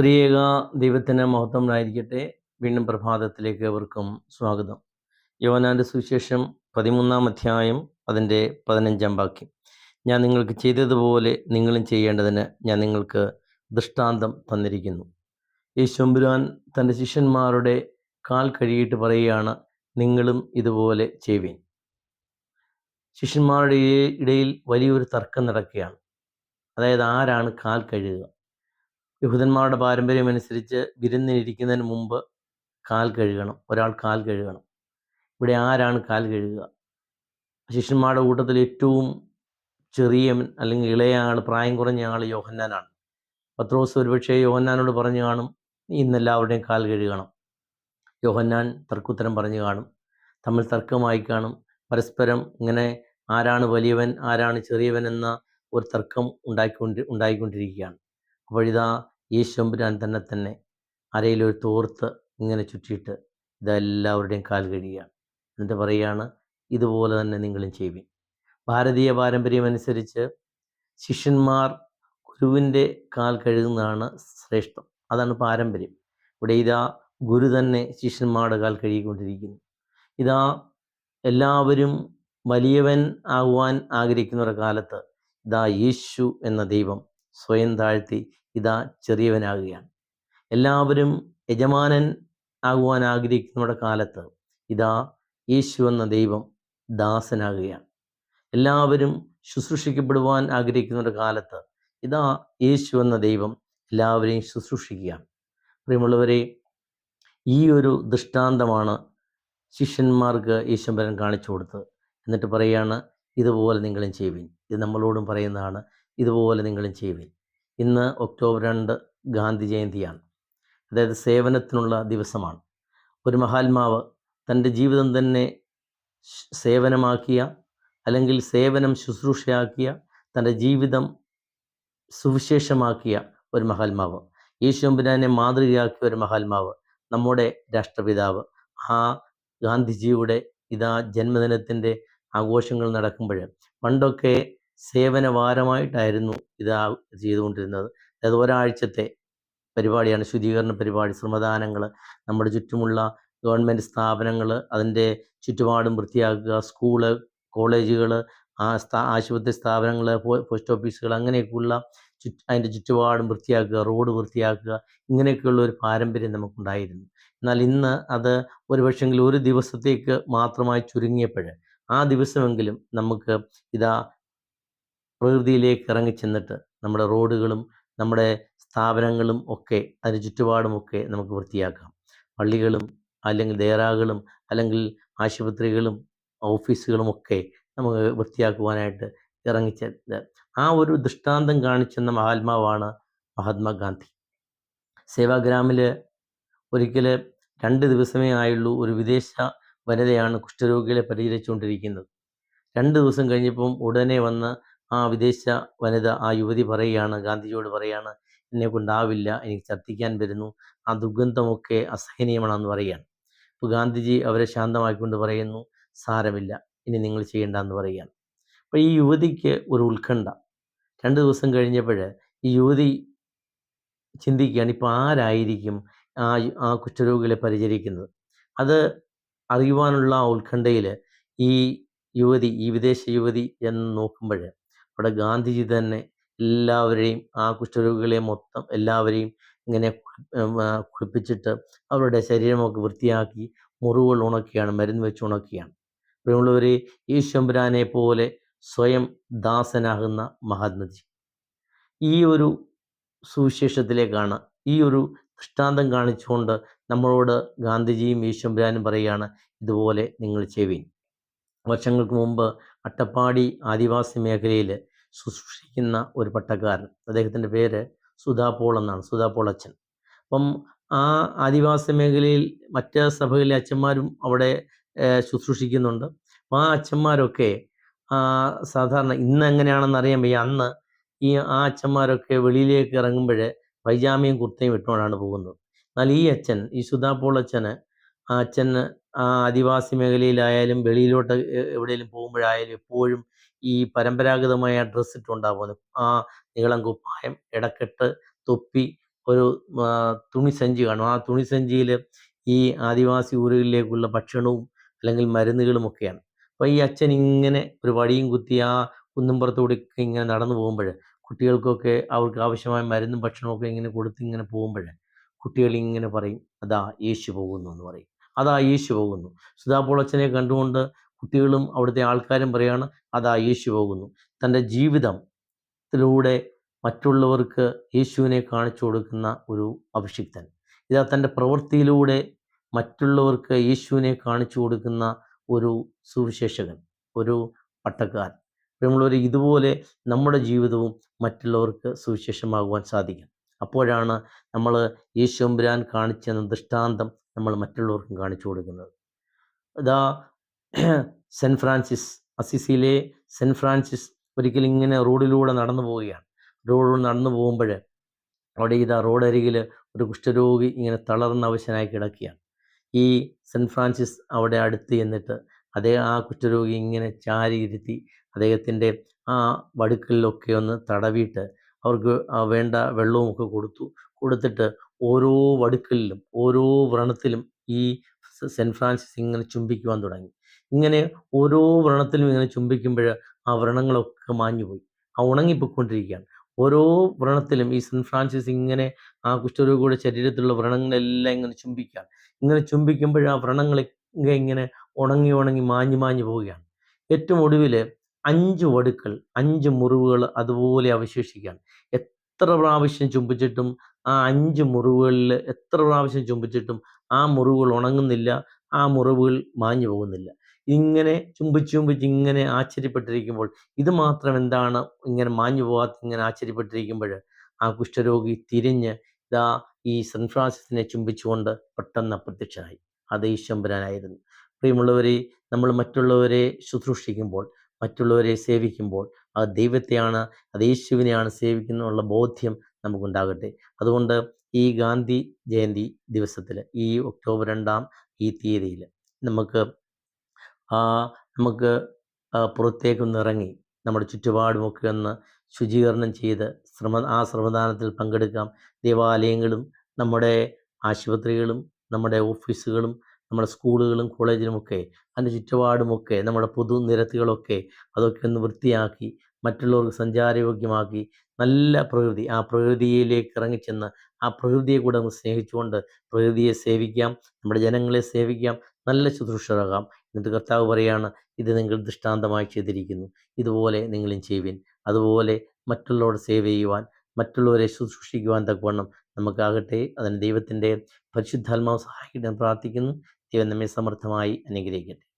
ത്രിയേക ദൈവത്തിന് മഹത്വമുണ്ടായിരിക്കട്ടെ. വീണ്ടും പ്രഭാതത്തിലേക്ക് അവർക്കും സ്വാഗതം. യോനാന്റെ സുവിശേഷം പതിമൂന്നാം അധ്യായം അതിന്റെ പതിനഞ്ചാം വാക്യം. ഞാൻ നിങ്ങൾക്ക് ചെയ്തതുപോലെ നിങ്ങളും ചെയ്യേണ്ടതിന് ഞാൻ നിങ്ങൾക്ക് ദൃഷ്ടാന്തം തന്നിരിക്കുന്നു. ഈ യേശുമ്പുരാൻ തന്റെ ശിഷ്യന്മാരുടെ കാൽ കഴുകിയിട്ട് പറയുകയാണ് നിങ്ങളും ഇതുപോലെ ചെയ്യുവീൻ. ശിഷ്യന്മാരുടെ ഇടയിൽ വലിയൊരു തർക്കം നടക്കുകയാണ്. അതായത് ആരാണ് കാൽ കഴുകുക? യഹൂദന്മാരുടെ പാരമ്പര്യം അനുസരിച്ച് വിരുന്നിനിരിക്കുന്നതിന് മുമ്പ് കാൽ കഴുകണം. ഒരാൾ കാൽ കഴുകണം. ഇവിടെ ആരാണ് കാൽ കഴുകുക? ശിഷ്യന്മാരുടെ കൂട്ടത്തിൽ ഏറ്റവും ചെറിയ അല്ലെങ്കിൽ ഇളയ ആൾ പ്രായം കുറഞ്ഞ ആൾ യോഹന്നാനാണ്. പത്രോസ് ഒരുപക്ഷെ യോഹന്നാനോട് പറഞ്ഞു കാണും "നീ ഇന്നെല്ലാവരുടെയും കാൽ കഴുകണം. യോഹന്നാൻ തർക്കുത്തരം പറഞ്ഞു കാണും തമ്മിൽ തർക്കമായി കാണും. പരസ്പരം ഇങ്ങനെ ആരാണ് വലിയവൻ ആരാണ് ചെറിയവൻ എന്ന ഒരു തർക്കം ഉണ്ടായിക്കൊണ്ട് ഉണ്ടായിക്കൊണ്ടിരിക്കുകയാണ്. അപ്പോഴിതാ യേശുമ്പുരാൻ തന്നെ തന്നെ അരയിലൊരു തോർത്ത് ഇങ്ങനെ ചുറ്റിയിട്ട് ഇതെല്ലാവരുടെയും കാൽ കഴിയുകയാണ് എന്നിട്ട് പറയുകയാണ് ഇതുപോലെ തന്നെ നിങ്ങളും ചെയ്യുവിൻ. ഭാരതീയ പാരമ്പര്യം അനുസരിച്ച് ശിഷ്യന്മാർ ഗുരുവിന്റെ കാൽ കഴുകുന്നതാണ് ശ്രേഷ്ഠം. അതാണ് പാരമ്പര്യം. ഇവിടെ ഇതാ ഗുരു തന്നെ ശിഷ്യന്മാരുടെ കാൽ കഴുകിക്കൊണ്ടിരിക്കുന്നു. ഇതാ എല്ലാവരും വലിയവൻ ആകുവാൻ ആഗ്രഹിക്കുന്ന കാലത്ത് ഇതാ യേശു എന്ന ദൈവം സ്വയം താഴ്ത്തി ഇതാ ചെറിയവനാകുകയാണ്. എല്ലാവരും യജമാനൻ ആകുവാൻ ആഗ്രഹിക്കുന്നവരുടെ കാലത്ത് ഇതാ യേശു എന്ന ദൈവം ദാസനാകുകയാണ്. എല്ലാവരും ശുശ്രൂഷിക്കപ്പെടുവാൻ ആഗ്രഹിക്കുന്നവരുടെ കാലത്ത് ഇതാ യേശു എന്ന ദൈവം എല്ലാവരെയും ശുശ്രൂഷിക്കുകയാണ്. പ്രിയമുള്ളവരെ ഈ ഒരു ദൃഷ്ടാന്തമാണ് ശിഷ്യന്മാർക്ക് ഈശ്വരൻ കാണിച്ചു കൊടുത്തത്. എന്നിട്ട് പറയുകയാണ് ഇതുപോലെ നിങ്ങളും ചെയ്യുവിൻ. ഇത് നമ്മളോടും പറയുന്നതാണ് ഇതുപോലെ നിങ്ങളും ചെയ്യുവിൻ. ഇന്ന് ഒക്ടോബർ രണ്ട് ഗാന്ധി ജയന്തിയാണ്. അതായത് സേവനത്തിനുള്ള ദിവസമാണ്. ഒരു മഹാത്മാവ് തന്റെ ജീവിതം തന്നെ സേവനമാക്കിയ അല്ലെങ്കിൽ സേവനം ശുശ്രൂഷയാക്കിയ തന്റെ ജീവിതം സുവിശേഷമാക്കിയ ഒരു മഹാത്മാവ്. യേശുമ്പുരാനെ മാതൃകയാക്കിയ ഒരു മഹാത്മാവ് നമ്മുടെ രാഷ്ട്രപിതാവ്. ആ ഗാന്ധിജിയുടെ ഇതാ ജന്മദിനത്തിന്റെ ആഘോഷങ്ങൾ നടക്കുമ്പോൾ പണ്ടൊക്കെ സേവന വാരമായിട്ടായിരുന്നു ഇത് ചെയ്തുകൊണ്ടിരുന്നത്. അതായത് ഒരാഴ്ചത്തെ പരിപാടിയാണ് ശുചീകരണ പരിപാടി ശ്രമദാനങ്ങൾ നമ്മുടെ ചുറ്റുമുള്ള ഗവൺമെന്റ് സ്ഥാപനങ്ങൾ അതിന്റെ ചുറ്റുപാടും വൃത്തിയാക്കുക സ്കൂൾ കോളേജുകൾ ആ ആശുപത്രി സ്ഥാപനങ്ങൾ പോസ്റ്റ് ഓഫീസുകൾ അങ്ങനെയൊക്കെയുള്ള ചുറ്റ് അതിന്റെ ചുറ്റുപാടും വൃത്തിയാക്കുക റോഡ് വൃത്തിയാക്കുക ഇങ്ങനെയൊക്കെയുള്ള ഒരു പാരമ്പര്യം നമുക്കുണ്ടായിരുന്നു. എന്നാൽ ഇന്ന് അത് ഒരു പക്ഷെങ്കിൽ ഒരു ദിവസത്തേക്ക് മാത്രമായി ചുരുങ്ങിയപ്പോൾ ആ ദിവസമെങ്കിലും നമുക്ക് ഇതാ പ്രകൃതിയിലേക്ക് ഇറങ്ങിച്ചെന്നിട്ട് നമ്മുടെ റോഡുകളും നമ്മുടെ സ്ഥാപനങ്ങളും ഒക്കെ അതിന് ചുറ്റുപാടുമൊക്കെ നമുക്ക് വൃത്തിയാക്കാം. പള്ളികളും അല്ലെങ്കിൽ ദേറാകളും അല്ലെങ്കിൽ ആശുപത്രികളും ഓഫീസുകളും ഒക്കെ നമുക്ക് വൃത്തിയാക്കുവാനായിട്ട് ഇറങ്ങിച്ചത് ആ ഒരു ദൃഷ്ടാന്തം കാണിച്ചെന്ന മഹാത്മാവാണ് മഹാത്മാഗാന്ധി. സേവാഗ്രാമിൽ ഒരിക്കൽ രണ്ട് ദിവസമേ ആയുള്ളൂ ഒരു വിദേശ വനിതയാണ് കുഷ്ഠരോഗികളെ പരിചരിച്ചുകൊണ്ടിരിക്കുന്നത്. രണ്ട് ദിവസം കഴിഞ്ഞപ്പം ഉടനെ വന്ന് ആ വിദേശ വനിത ആ യുവതി പറയുകയാണ് ഗാന്ധിജിയോട് പറയുകയാണ് എന്നെ കൊണ്ടാവില്ല എനിക്ക് ഛർദ്ദിക്കാൻ വരുന്നു ആ ദുർഗന്ധമൊക്കെ അസഹനീയമാണെന്ന് പറയുകയാണ്. അപ്പോൾ ഗാന്ധിജി അവരെ ശാന്തമാക്കിക്കൊണ്ട് പറയുന്നു സാരമില്ല ഇനി നിങ്ങൾ ചെയ്യേണ്ടെന്ന് പറയുകയാണ്. അപ്പോൾ ഈ യുവതിക്ക് ഒരു ഉത്കണ്ഠ. രണ്ട് ദിവസം കഴിഞ്ഞപ്പോൾ ഈ യുവതി ചിന്തിക്കുകയാണ് ഇപ്പോൾ ആരായിരിക്കും ആ ആ കുഷ്ഠരോഗികളെ പരിചരിക്കുന്നത്? അത് അറിയുവാനുള്ള ഉത്കണ്ഠയിൽ ഈ യുവതി ഈ വിദേശ യുവതി എന്ന് നോക്കുമ്പോൾ അവിടെ ഗാന്ധിജി തന്നെ എല്ലാവരെയും ആ കുഷ്ഠരോഗികളെ മൊത്തം എല്ലാവരെയും ഇങ്ങനെ കുളിപ്പിച്ചിട്ട് അവരുടെ ശരീരമൊക്കെ വൃത്തിയാക്കി മുറിവുകൾ ഉണക്കിയാണ് മരുന്ന് വെച്ച് ഉണക്കിയാണ് ഈ ശമ്പുരാനെ പോലെ സ്വയം ദാസനാകുന്ന മഹാത്മജി. ഈ ഒരു സുവിശേഷത്തിലേക്കാണ് ഈ ഒരു ദൃഷ്ടാന്തം കാണിച്ചുകൊണ്ട് നമ്മളോട് ഗാന്ധിജിയും ഈശ്വംബുരാനും പറയുകയാണ് ഇതുപോലെ നിങ്ങൾ ചെവിൻ വർഷങ്ങൾക്ക് മുമ്പ് അട്ടപ്പാടി ആദിവാസി മേഖലയിൽ ശുശ്രൂഷിക്കുന്ന ഒരു പട്ടക്കാരൻ. അദ്ദേഹത്തിന്റെ പേര് സുധാപോൾ എന്നാണ്. സുധാപോൾ അച്ഛൻ. അപ്പം ആ ആദിവാസി മേഖലയിൽ മറ്റ് സഭകളിലെ അച്ഛന്മാരും അവിടെ ശുശ്രൂഷിക്കുന്നുണ്ട്. അപ്പം ആ അച്ഛന്മാരൊക്കെ സാധാരണ ഇന്ന് എങ്ങനെയാണെന്ന് അറിയാൻ വയ്യ. അന്ന് ഈ ആ അച്ഛന്മാരൊക്കെ വെളിയിലേക്ക് ഇറങ്ങുമ്പോൾ പൈജാമയും കുർത്തയും ഇട്ടുകൊണ്ടാണ് പോകുന്നത്. എന്നാൽ ഈ അച്ഛൻ ഈ സുധാപോൾ അച്ഛന് ആ അച്ഛന് ആ ആദിവാസി മേഖലയിലായാലും വെളിയിലോട്ട് എവിടെയെങ്കിലും പോകുമ്പോഴായാലും എപ്പോഴും ഈ പരമ്പരാഗതമായ ഡ്രസ്സ് ഇട്ടുകൊണ്ടാണ് ആ നീളം കുപ്പായം ഇടക്കെട്ട് തൊപ്പി ഒരു തുണി തുണിസഞ്ചി കാണും. ആ തുണിസഞ്ചിയിൽ ഈ ആദിവാസി ഊരുകളിലേക്കുള്ള ഭക്ഷണവും അല്ലെങ്കിൽ മരുന്നുകളും ഒക്കെയാണ്. അപ്പോൾ ഈ അച്ഛൻ ഇങ്ങനെ ഒരു വടിയും കുത്തി ആ കുന്നുംപുറത്തൂടെ ഇങ്ങനെ നടന്നു പോകുമ്പോൾ കുട്ടികൾക്കൊക്കെ അവർക്ക് ആവശ്യമായ മരുന്നും ഒക്കെ ഇങ്ങനെ കൊടുത്ത് ഇങ്ങനെ പോകുമ്പോൾ കുട്ടികൾ ഇങ്ങനെ പറയും അതാ യേശു പോകുന്നു എന്ന് പറയും. അതാ യേശു പോകുന്നു. അച്ഛനെ കണ്ടുകൊണ്ട് കുട്ടികളും അവിടുത്തെ ആൾക്കാരും പറയാണ് അതാ യേശു പോകുന്നു. തന്റെ ജീവിതത്തിലൂടെ മറ്റുള്ളവർക്ക് യേശുവിനെ കാണിച്ചു കൊടുക്കുന്ന ഒരു അഭിഷിക്തൻ. ഇതാ തന്റെ പ്രവൃത്തിയിലൂടെ മറ്റുള്ളവർക്ക് യേശുവിനെ കാണിച്ചു കൊടുക്കുന്ന ഒരു സുവിശേഷകൻ ഒരു പട്ടക്കാരൻ. നമ്മളൊരു ഇതുപോലെ നമ്മുടെ ജീവിതവും മറ്റുള്ളവർക്ക് സുവിശേഷമാകുവാൻ സാധിക്കും. അപ്പോഴാണ് നമ്മൾ യേശുമ്പുരാൻ കാണിച്ചെന്ന ദൃഷ്ടാന്തം നമ്മൾ മറ്റുള്ളവർക്കും കാണിച്ചു കൊടുക്കുന്നത്. ഇതാ സെന്റ് ഫ്രാൻസിസ് അസിസിയിലെ സെന്റ് ഫ്രാൻസിസ് ഒരിക്കലും ഇങ്ങനെ റോഡിലൂടെ നടന്നു പോവുകയാണ്. റോഡിലൂടെ നടന്നു പോകുമ്പോൾ അവിടെ ഇതാ റോഡരികിൽ ഒരു കുഷ്ഠരോഗി ഇങ്ങനെ തളർന്ന അവശനായി കിടക്കുകയാണ്. ഈ സെന്റ് ഫ്രാൻസിസ് അവിടെ അടുത്ത് ചെന്നിട്ട് അതേ ആ കുഷ്ഠരോഗി ഇങ്ങനെ ചാരി ഇരുത്തി അദ്ദേഹത്തിന്റെ ആ വടുക്കലിലൊക്കെ ഒന്ന് തടവിയിട്ട് അവർക്ക് വേണ്ട വെള്ളവും ഒക്കെ കൊടുത്തു. കൊടുത്തിട്ട് ഓരോ വടുക്കലിലും ഓരോ വ്രണത്തിലും ഈ സെന്റ് ഫ്രാൻസിസ് ഇങ്ങനെ ചുംബിക്കുവാൻ തുടങ്ങി. ഇങ്ങനെ ഓരോ വ്രണത്തിലും ഇങ്ങനെ ചുംബിക്കുമ്പോൾ ആ വ്രണങ്ങളൊക്കെ മാഞ്ഞുപോയി. ആ ഉണങ്ങിപ്പോയിക്കൊണ്ടിരിക്കുകയാണ്. ഓരോ വ്രണത്തിലും ഈ സെന്റ് ഫ്രാൻസിസ് ഇങ്ങനെ ആ കുഷ്ഠരോഗിയുടെ ശരീരത്തിലുള്ള വ്രണങ്ങളെല്ലാം ഇങ്ങനെ ചുംബിക്കുകയാണ്. ഇങ്ങനെ ചുംബിക്കുമ്പോൾ ആ വ്രണങ്ങളൊക്കെ ഇങ്ങനെ ഉണങ്ങി ഉണങ്ങി മാഞ്ഞു മാഞ്ഞു പോവുകയാണ്. ഏറ്റവും ഒടുവിൽ അഞ്ച് വടുക്കൾ അഞ്ച് മുറിവുകൾ അതുപോലെ അവശേഷിക്കുകയാണ്. എത്ര പ്രാവശ്യം ചുംബിച്ചിട്ടും ആ അഞ്ച് മുറിവുകളിൽ എത്ര പ്രാവശ്യം ചുംബിച്ചിട്ടും ആ മുറിവുകൾ ഉണങ്ങുന്നില്ല ആ മുറിവുകൾ മാഞ്ഞു പോകുന്നില്ല ഇങ്ങനെ ചുംബിച്ച് ചുംബിച്ച് ഇങ്ങനെ ആശ്ചര്യപ്പെട്ടിരിക്കുമ്പോൾ ഇത് മാത്രം എന്താണ് ഇങ്ങനെ മാഞ്ഞു പോകാത്ത ഇങ്ങനെ ആശ്ചര്യപ്പെട്ടിരിക്കുമ്പോൾ ആ കുഷ്ഠരോഗി തിരിഞ്ഞ് ഇതാ ഈ സെന്റ് ഫ്രാൻസിസിനെ ചുംബിച്ചുകൊണ്ട് പെട്ടെന്ന് അപ്രത്യക്ഷനായി. അത് ഈശ്വരനായിരുന്നു പ്രിയമുള്ളവരെ നമ്മൾ മറ്റുള്ളവരെ ശുശ്രൂഷിക്കുമ്പോൾ മറ്റുള്ളവരെ സേവിക്കുമ്പോൾ ആ ദൈവത്തെയാണ് അത് യേശുവിനെയാണ് സേവിക്കുന്നുള്ള ബോധ്യം നമുക്കുണ്ടാകട്ടെ. അതുകൊണ്ട് ഈ ഗാന്ധി ജയന്തി ദിവസത്തിൽ ഈ ഒക്ടോബർ രണ്ടാം ഈ തീയതിയിൽ നമുക്ക് നമുക്ക് പുറത്തേക്കൊന്ന് ഇറങ്ങി നമ്മുടെ ചുറ്റുപാടുമൊക്കെ ഒന്ന് ശുചീകരണം ചെയ്ത് ശ്രമ ആ ശ്രമദാനത്തിൽ പങ്കെടുക്കാം. ദേവാലയങ്ങളും നമ്മുടെ ആശുപത്രികളും നമ്മുടെ ഓഫീസുകളും നമ്മുടെ സ്കൂളുകളും കോളേജിലുമൊക്കെ അതിന്റെ ചുറ്റുപാടുമൊക്കെ നമ്മുടെ പൊതു നിരത്തുകളൊക്കെ അതൊക്കെ ഒന്ന് വൃത്തിയാക്കി മറ്റുള്ളവർക്ക് സഞ്ചാരയോഗ്യമാക്കി നല്ല പ്രകൃതി ആ പ്രകൃതിയിലേക്ക് ഇറങ്ങിച്ചെന്ന് ആ പ്രകൃതിയെ കൂടെ ഒന്ന് സ്നേഹിച്ചുകൊണ്ട് പ്രകൃതിയെ സേവിക്കാം നമ്മുടെ ജനങ്ങളെ സേവിക്കാം നല്ല ശുശ്രൂഷരാകാം എന്നിട്ട് കർത്താവ് പറയാണ് ഇത് നിങ്ങൾ ദൃഷ്ടാന്തമായി ചെയ്തിരിക്കുന്നു. ഇതുപോലെ നിങ്ങളും ചെയ്യുവിൻ. അതുപോലെ മറ്റുള്ളവരോട് സേവ ചെയ്യുവാൻ മറ്റുള്ളവരെ ശുശ്രൂഷിക്കുവാൻ തക്കവണ്ണം നമുക്കാകട്ടെ. അതിന് ദൈവത്തിന്റെ പരിശുദ്ധാത്മാവ് സഹായിക്കട്ടെ എന്ന് പ്രാർത്ഥിക്കുന്നു. ദൈവം നമ്മെ സമർത്ഥമായി അനുഗ്രഹിക്കട്ടെ.